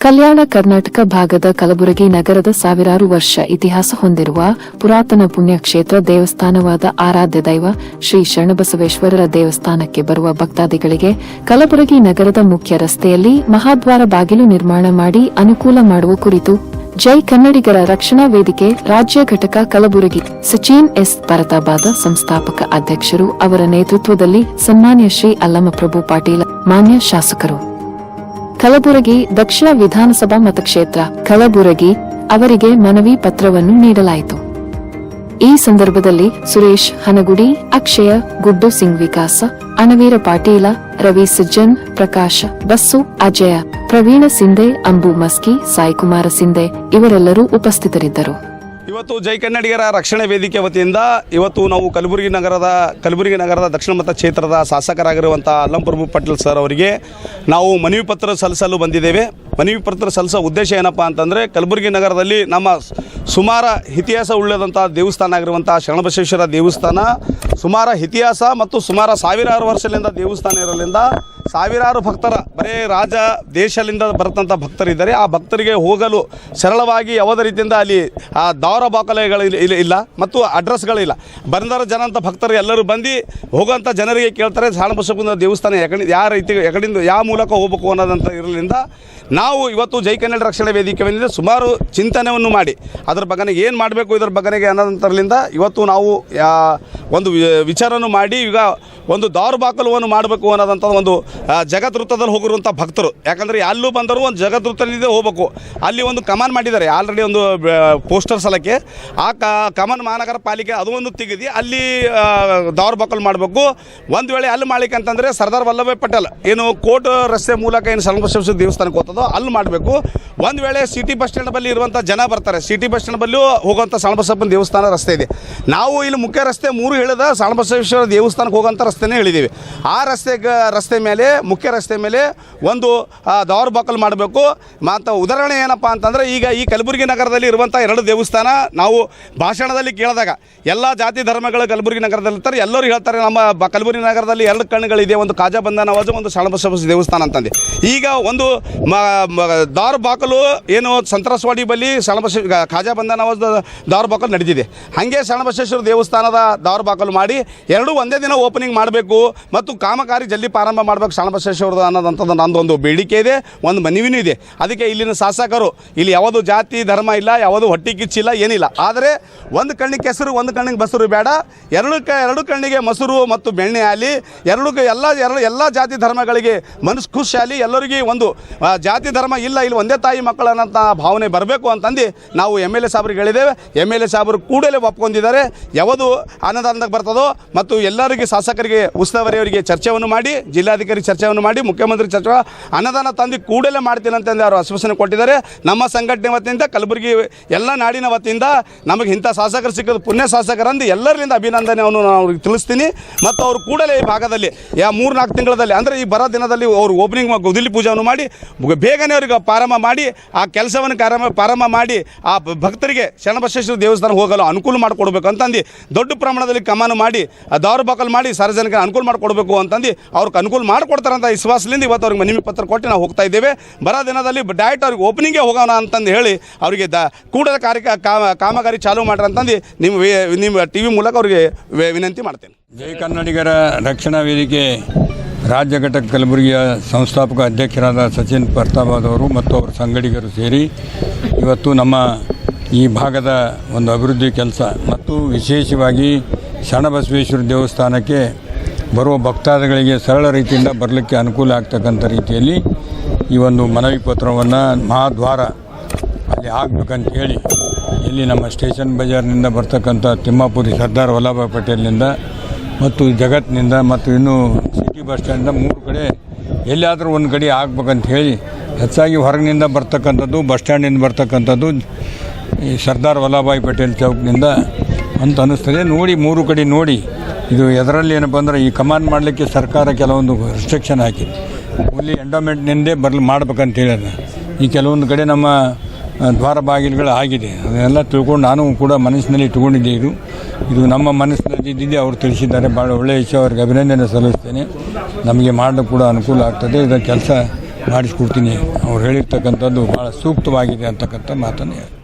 ಕಲ್ಯಾಣ ಕರ್ನಾಟಕ ಭಾಗದ ಕಲಬುರಗಿ ನಗರದ ಸಾವಿರಾರು ವರ್ಷ ಇತಿಹಾಸ ಹೊಂದಿರುವ ಪುರಾತನ ಪುಣ್ಯಕ್ಷೇತ್ರ ದೇವಸ್ಥಾನವಾದ ಆರಾಧ್ಯ ದೈವ ಶ್ರೀ ಶರಣಬಸವೇಶ್ವರರ ದೇವಸ್ಥಾನಕ್ಕೆ ಬರುವ ಭಕ್ತಾದಿಗಳಿಗೆ ಕಲಬುರಗಿ ನಗರದ ಮುಖ್ಯ ರಸ್ತೆಯಲ್ಲಿ ಮಹಾದ್ವಾರ ಬಾಗಿಲು ನಿರ್ಮಾಣ ಮಾಡಿ ಅನುಕೂಲ ಮಾಡುವ ಕುರಿತು ಜೈ ಕನ್ನಡಿಗರ ರಕ್ಷಣಾ ವೇದಿಕೆ ರಾಜ್ಯ ಘಟಕ ಕಲಬುರಗಿ. ಸಚಿನ್ ಎಸ್. ಪರತಾಬಾದ ಸಂಸ್ಥಾಪಕ ಅಧ್ಯಕ್ಷರು ಅವರ ನೇತೃತ್ವದಲ್ಲಿ ಸನ್ಮಾನ್ಯ ಶ್ರೀ ಅಲ್ಲಮಪ್ರಭು ಪಾಟೀಲ, ಮಾನ್ಯ ಶಾಸಕರು. ಕಲಬುರಗಿ ದಕ್ಷಿಣ ವಿಧಾನಸಭಾ ಮತಕ್ಷೇತ್ರ. ಕಲಬುರಗಿ ಅವರಿಗೆ ಮನವಿ ಪತ್ರವನ್ನು ನೀಡಲಾಯಿತು. ಈ ಸಂದರ್ಭದಲ್ಲಿ ಸುರೇಶ್ ಹನಗುಡಿ, ಅಕ್ಷಯ ಗುಡ್ಡು ಸಿಂಗ್ ವಿಕಾಸ ಅಣವೀರ ಪಾಟೀಲ, ರವಿ ಸಜ್ಜನ್, ಪ್ರಕಾಶ್, ಬಸ್ಸು, ಅಜಯ, ಪ್ರವೀಣ ಸಿಂಧೆ, ಅಂಬು ಮಸ್ಕಿ, ಸಾಯಿಕುಮಾರ ಸಿಂಧೆ ಇವರೆಲ್ಲರೂ ಉಪಸ್ಥಿತರಿದ್ದರು. ಇವತ್ತು ಜೈ ಕನ್ನಡಿಗರ ರಕ್ಷಣೆ ವೇದಿಕೆ ವತಿಯಿಂದ ಇವತ್ತು ನಾವು ಕಲಬುರಗಿ ನಗರದ ಕಲಬುರಗಿ ನಗರದ ದಕ್ಷಿಣ ಮತ ಕ್ಷೇತ್ರದ ಶಾಸಕರಾಗಿರುವಂಥ ಅಲ್ಲಂಪ್ರಭು ಪಟೇಲ್ ಸರ್ ಅವರಿಗೆ ನಾವು ಮನವಿ ಪತ್ರ ಸಲ್ಲಿಸಲು ಬಂದಿದ್ದೇವೆ. ಮನವಿ ಪತ್ರ ಸಲ್ಲಿಸೋ ಉದ್ದೇಶ ಏನಪ್ಪ ಅಂತಂದರೆ ಕಲಬುರಗಿ ನಗರದಲ್ಲಿ ನಮ್ಮ ಸುಮಾರ ಇತಿಹಾಸ ಉಳ್ಳದಂಥ ದೇವಸ್ಥಾನ ಆಗಿರುವಂಥ ಶರಣಬಸವೇಶ್ವರ ದೇವಸ್ಥಾನ, ಸುಮಾರ ಇತಿಹಾಸ ಮತ್ತು ಸುಮಾರು ಸಾವಿರಾರು ವರ್ಷದಿಂದ ದೇವಸ್ಥಾನ ಇರೋದ್ರಿಂದ ಸಾವಿರಾರು ಭಕ್ತರ, ಬರೇ ರಾಜ ದೇಶದಿಂದ ಬರತಂಥ ಭಕ್ತರಿದ್ದಾರೆ. ಆ ಭಕ್ತರಿಗೆ ಹೋಗಲು ಸರಳವಾಗಿ ಯಾವುದೇ ರೀತಿಯಿಂದ ಅಲ್ಲಿ ಆ ದಾರ ಬಾಕಲೆಗಳು ಇಲ್ಲ- ಇಲ್ಲ ಮತ್ತು ಅಡ್ರೆಸ್ಗಳಿಲ್ಲ ಬಂದರ ಜನ ಅಂತ ಭಕ್ತರು ಎಲ್ಲರೂ ಬಂದು ಹೋಗೋಂಥ ಜನರಿಗೆ ಕೇಳ್ತಾರೆ ಸಾಣಬಸಪ್ಪನ ದೇವಸ್ಥಾನ ಯಾವ ರೀತಿ ಯಾಕಡಿಂದ ಯಾವ ಮೂಲಕ ಹೋಗ್ಬೇಕು ಅನ್ನೋದಂತ ಇರಲಿಂದ ನಾವು ಇವತ್ತು ಜೈ ಕನ್ನಡ ರಕ್ಷಣಾ ವೇದಿಕೆ ಬಂದಿದೆ ಸುಮಾರು ಚಿಂತನೆಯನ್ನು ಮಾಡಿ, ಅದರ ಬಗ್ಗೆ ಏನು ಮಾಡಬೇಕು ಇದರ ಬಗ್ಗೆ ಅನ್ನೋದಂತರಲಿಂದ ಇವತ್ತು ನಾವು ಒಂದು ವಿಚಾರವನ್ನು ಮಾಡಿ, ಈಗ ಒಂದು ದಾರುಬಾಕಲುವನ್ನು ಮಾಡಬೇಕು ಅನ್ನೋದಂಥ ಒಂದು ಜಗತ್ ವೃತ್ತದಲ್ಲಿ ಹೋಗಿರುವಂಥ ಭಕ್ತರು. ಯಾಕಂದರೆ ಎಲ್ಲೂ ಬಂದರೂ ಒಂದು ಜಗತ್ ಹೋಗಬೇಕು. ಅಲ್ಲಿ ಒಂದು ಕಮಾನ್ ಮಾಡಿದ್ದಾರೆ, ಆಲ್ರೆಡಿ ಒಂದು ಪೋಸ್ಟರ್ ಸಲಕ್ಕೆ. ಆ ಕಮನ್ ಮಹಾನಗರ ಪಾಲಿಕೆ ಅದು ಒಂದು ತೆಗೆದು ಅಲ್ಲಿ ದಾರುಬಾಕಲು ಮಾಡಬೇಕು. ಒಂದು ವೇಳೆ ಅಲ್ಲಿ ಮಾಡ್ಲಿಕ್ಕೆ ಅಂತಂದರೆ ಸರ್ದಾರ್ ವಲ್ಲಭಾಯ್ ಪಟೇಲ್, ಏನು ಕೋಟ್ ರಸ್ತೆ ಮೂಲಕ ಏನು ಶರಣಬಸವೇಶ್ವರ ದೇವಸ್ಥಾನಕ್ಕೆ ಹೋಗ್ತದೋ ಅಲ್ಲಿ ಮಾಡಬೇಕು. ಒಂದು ವೇಳೆ ಸಿಟಿ ಬಸ್ ಸ್ಟ್ಯಾಂಡ್ ಬಳಿ ಇರುವಂಥ ಜನ ಬರ್ತಾರೆ. ಸಿಟಿ ಬಸ್ ಸ್ಟ್ಯಾಂಡ್ ಬಲ್ಲಿಯೂ ಹೋಗುವಂಥ ಸಾಣಬಸಪ್ಪನ ದೇವಸ್ಥಾನ ರಸ್ತೆ ಇದೆ. ನಾವು ಇಲ್ಲಿ ಮುಖ್ಯ ರಸ್ತೆ ಮೂರು ಹೇಳಿದ ಸಾಣಬಸವೇಶ್ವರ ದೇವಸ್ಥಾನಕ್ಕೆ ಹೋಗೋಂಥ ರಸ್ತೆನೇ ಹೇಳಿದ್ದೀವಿ ಆ ರಸ್ತೆ ರಸ್ತೆ ಮೇಲೆ, ಮುಖ್ಯ ರಸ್ತೆ ಮೇಲೆ ಒಂದು ದೌರ್ಬಾಕಲ್ ಮಾಡಬೇಕು. ಮತ್ತು ಉದಾಹರಣೆ ಏನಪ್ಪ ಅಂತಂದರೆ ಈಗ ಈ ಕಲಬುರಗಿ ನಗರದಲ್ಲಿ ಇರುವಂಥ ಎರಡು ದೇವಸ್ಥಾನ ನಾವು ಭಾಷಣದಲ್ಲಿ ಕೇಳಿದಾಗ ಎಲ್ಲ ಜಾತಿ ಧರ್ಮಗಳು ಕಲಬುರಗಿ ನಗರದಲ್ಲಿ ಇರ್ತಾರೆ ಎಲ್ಲರೂ ಹೇಳ್ತಾರೆ ನಮ್ಮ ಕಲಬುರಗಿ ನಗರದಲ್ಲಿ ಎರಡು ಕಣ್ಣುಗಳಿದೆ. ಒಂದು ಕಾಜಾ ಬಂಧನವಾಜು ಒಂದು ಸಾಣಬಸವ ದೇವಸ್ಥಾನ ಅಂತಂದು. ಈಗ ಒಂದು, ಮ- ದಾರ್ ಬಾಕಲು ಏನು ಸಂತ್ರಸ್ವಾಡಿ ಬಳಿ ಶರಣಬಸ ಖಾಜಾ ಬಂಧನ ದಾರ್ ಬಾಕಲು ನಡೆದಿದೆ. ಹಾಗೆ ಶರಣಬಸವೇಶ್ವರ ದೇವಸ್ಥಾನದ ದಾರ್ ಬಾಕಲು ಮಾಡಿ ಎರಡೂ ಒಂದೇ ದಿನ ಓಪನಿಂಗ್ ಮಾಡಬೇಕು ಮತ್ತು ಕಾಮಗಾರಿ ಜಲ್ಲಿ ಪ್ರಾರಂಭ ಮಾಡಬೇಕು ಶರಣಬಸವೇಶ್ವರದ ಅನ್ನೋದಂಥದ್ದು ನಂದೊಂದು ಬೇಡಿಕೆ ಇದೆ ಒಂದು ಮನವಿನೂ ಇದೆ. ಅದಕ್ಕೆ ಇಲ್ಲಿನ ಶಾಸಕರು ಇಲ್ಲಿ ಯಾವುದು ಜಾತಿ ಧರ್ಮ ಇಲ್ಲ ಯಾವುದು ಹೊಟ್ಟಿ ಕಿಚ್ಚಿಲ್ಲ ಏನಿಲ್ಲ. ಆದರೆ ಒಂದು ಕಣ್ಣಿಗೆ ಕೆಸರು ಒಂದು ಕಣ್ಣಿಗೆ ಬಸರು ಬೇಡ. ಎರಡು ಕ ಎರಡು ಕಣ್ಣಿಗೆ ಮೊಸರು ಮತ್ತು ಬೆಣ್ಣೆ ಆಗಲಿ ಎರಡು ಎಲ್ಲ ಎರಡು ಎಲ್ಲ ಜಾತಿ ಧರ್ಮಗಳಿಗೆ ಮನಸ್ಸು ಖುಷಿ ಆಗಲಿ ಎಲ್ಲರಿಗೂ ಒಂದು ಆ, ಜಾತಿ ಧರ್ಮ ಇಲ್ಲ, ಇಲ್ಲಿ ಒಂದೇ ತಾಯಿ ಮಕ್ಕಳು ಅನ್ನೋಂಥ ಭಾವನೆ ಬರಬೇಕು ಅಂತಂದು ನಾವು ಎಂ ಎಲ್ ಎ ಸಾಬ್ರಿಗೆ ಹೇಳಿದ್ದೇವೆ. ಎಂ ಎಲ್ ಎ ಸಾಬ್ರು ಕೂಡಲೇ ಒಪ್ಕೊಂಡಿದ್ದಾರೆ. ಯಾವುದು ಅನುದಾನದಾಗ ಬರ್ತದೋ ಮತ್ತು ಎಲ್ಲರಿಗೆ ಶಾಸಕರಿಗೆ, ಉಸ್ತುವಾರಿಯವರಿಗೆ ಚರ್ಚೆಯನ್ನು ಮಾಡಿ, ಜಿಲ್ಲಾಧಿಕಾರಿ ಚರ್ಚೆಯನ್ನು ಮಾಡಿ, ಮುಖ್ಯಮಂತ್ರಿ ಚರ್ಚೆ ಅನ್ನದಾನ ತಂದು ಕೂಡಲೇ ಮಾಡ್ತೀನಿ ಅಂತಂದು ಅವರು ಆಶ್ವಾಸನೆ ಕೊಟ್ಟಿದ್ದಾರೆ. ನಮ್ಮ ಸಂಘಟನೆ ವತಿಯಿಂದ, ಕಲಬುರಗಿ ಎಲ್ಲ ನಾಡಿನ ವತಿಯಿಂದ ನಮಗೆ ಇಂಥ ಶಾಸಕರು ಸಿಕ್ಕಿದ ಪುಣ್ಯ ಶಾಸಕರಂದು ಎಲ್ಲರಿಂದ ಅಭಿನಂದನೆಯನ್ನು ನಾನು ಅವ್ರಿಗೆ ತಿಳಿಸ್ತೀನಿ. ಮತ್ತು ಅವರು ಕೂಡಲೇ ಈ ಭಾಗದಲ್ಲಿ, ಯಾ ಮೂರು ನಾಲ್ಕು ತಿಂಗಳಲ್ಲಿ, ಅಂದರೆ ಈ ಬರೋ ದಿನದಲ್ಲಿ ಅವರು ಓಪನಿಂಗ್ ಗುದಿಲಿ ಪೂಜೆಯನ್ನು ಮಾಡಿ, ಬ- ಬೇಗನೆ ಅವರಿಗೆ ಪ್ರಾರಂಭ ಮಾಡಿ, ಆ ಕೆಲಸವನ್ನು ಪ್ರಾರಂಭ ಪ್ರಾರಂಭ ಮಾಡಿ, ಆ ಭಕ್ತರಿಗೆ ಶರಣಬಸವೇಶ್ವರ ದೇವಸ್ಥಾನ ಹೋಗಲು ಅನುಕೂಲ ಮಾಡಿಕೊಡ್ಬೇಕು ಅಂತಂದು ದೊಡ್ಡ ಪ್ರಮಾಣದಲ್ಲಿ ಕಮಾನು ಮಾಡಿ ದಾರು ಬಾಕಲು ಮಾಡಿ ಸಾರ್ವಜನಿಕ ಅನುಕೂಲ ಮಾಡಿಕೊಡ್ಬೇಕು ಅಂತಂದು ಅವ್ರಿಗೆ ಅನುಕೂಲ ಮಾಡಿಕೊಡ್ತಾರಂತ ವಿಶ್ವಾಸದಿಂದ ಇವತ್ತು ಅವ್ರಿಗೆ ಮನವಿ ಪತ್ರ ಕೊಟ್ಟು ನಾವು ಹೋಗ್ತಾ ಇದ್ದೇವೆ. ಬರೋ ದಿನದಲ್ಲಿ ಡೈರೆಕ್ಟ್ ಅವ್ರಿಗೆ ಓಪನಿಂಗೇ ಹೋಗೋಣ ಅಂತಂದು ಹೇಳಿ ಅವರಿಗೆ ದ ಕೂಡದ ಕಾರ್ಯ ಕಾಮ- ಕಾಮಗಾರಿ ಚಾಲೂ ಮಾಡ್ರಿ ಅಂತಂದು ನಿಮ್ಮ ನಿಮ್ಮ ಟಿ ವಿ ಮೂಲಕ ಅವರಿಗೆ ವಿನಂತಿ ಮಾಡ್ತೇನೆ. ಜೈ ಕನ್ನಡಿಗರ ರಕ್ಷಣಾ ವೇದಿಕೆ ರಾಜ್ಯ ಘಟಕ ಕಲಬುರಗಿಯ ಸಂಸ್ಥಾಪಕ ಅಧ್ಯಕ್ಷರಾದ ಸಚಿನ್ ಪ್ರತಾಪದವರು ಮತ್ತು ಅವರ ಸಂಗಡಿಗರು ಸೇರಿ ಇವತ್ತು ನಮ್ಮ ಈ ಭಾಗದ ಒಂದು ಅಭಿವೃದ್ಧಿ ಕೆಲಸ ಮತ್ತು ವಿಶೇಷವಾಗಿ ಶರಣಬಸವೇಶ್ವರ ದೇವಸ್ಥಾನಕ್ಕೆ ಬರುವ ಭಕ್ತಾದಿಗಳಿಗೆ ಸರಳ ರೀತಿಯಿಂದ ಬರಲಿಕ್ಕೆ ಅನುಕೂಲ ಆಗ್ತಕ್ಕಂಥ ರೀತಿಯಲ್ಲಿ ಈ ಒಂದು ಮನವಿ ಪತ್ರವನ್ನು ಮಹಾದ್ವಾರ ಅಲ್ಲಿ ಆಗ್ಬೇಕಂತ ಹೇಳಿ ಇಲ್ಲಿ ನಮ್ಮ ಸ್ಟೇಷನ್ ಬಜಾರ್ನಿಂದ ಬರ್ತಕ್ಕಂಥ ತಿಮ್ಮಾಪುರಿ ಸರ್ದಾರ್ ವಲ್ಲಭಾಯ್ ಪಟೇಲ್ನಿಂದ ಮತ್ತು ಜಗತ್ನಿಂದ ಮತ್ತು ಇನ್ನು ಬಸ್ ಸ್ಟ್ಯಾಂಡಿಂದ ಮೂರು ಕಡೆ ಎಲ್ಲಿಯಾದರೂ ಒಂದು ಕಡೆ ಆಗ್ಬೇಕಂತ ಹೇಳಿ ಹೆಚ್ಚಾಗಿ ಹೊರಗಿನಿಂದ ಬರ್ತಕ್ಕಂಥದ್ದು, ಬಸ್ ಸ್ಟ್ಯಾಂಡಿಂದ ಬರ್ತಕ್ಕಂಥದ್ದು ಈ ಸರ್ದಾರ್ ವಲ್ಲಭಾಯ್ ಪಟೇಲ್ ಚೌಕ್ನಿಂದ ಅಂತ ಅನ್ನಿಸ್ತದೆ. ನೋಡಿ, ಮೂರು ಕಡೆ ನೋಡಿ. ಇದು ಎದರಲ್ಲಿ ಏನಪ್ಪ ಅಂದರೆ ಈ ಕಮಾಂಡ್ ಮಾಡಲಿಕ್ಕೆ ಸರ್ಕಾರ ಕೆಲವೊಂದು ರಿಸ್ಟ್ರಿಕ್ಷನ್ ಹಾಕಿದೆ ಇಲ್ಲಿ ಎಂಡೋಮೆಂಟ್ನಿಂದೇ ಬರಲು ಮಾಡ್ಬೇಕಂತ ಹೇಳ್ಯಾರ. ಈ ಕೆಲವೊಂದು ಕಡೆ ನಮ್ಮ ದ್ವಾರ ಬಾಗಿಲುಗಳು ಆಗಿದೆ. ಅದನ್ನೆಲ್ಲ ತಿಳ್ಕೊಂಡು ನಾನು ಕೂಡ ಮನಸ್ಸಿನಲ್ಲಿ ಇಟ್ಕೊಂಡಿದ್ದೆ ಇದು. ಇದು ನಮ್ಮ ಮನಸ್ಸಿನಲ್ಲಿ ಇದ್ದಿದ್ದೆ ಅವರು ತಿಳಿಸಿದ್ದಾರೆ. ಭಾಳ ಒಳ್ಳೆಯ ವಿಷಯ. ಅವ್ರಿಗೆ ಅಭಿನಂದನೆ ಸಲ್ಲಿಸ್ತೇನೆ. ನಮಗೆ ಮಾಡಲು ಕೂಡ ಅನುಕೂಲ ಆಗ್ತದೆ. ಇದರ ಕೆಲಸ ಮಾಡಿಸ್ಕೊಡ್ತೀನಿ. ಅವ್ರು ಹೇಳಿರ್ತಕ್ಕಂಥದ್ದು ಭಾಳ ಸೂಕ್ತವಾಗಿದೆ ಅಂತಕ್ಕಂಥ ಮಾತನ್ನು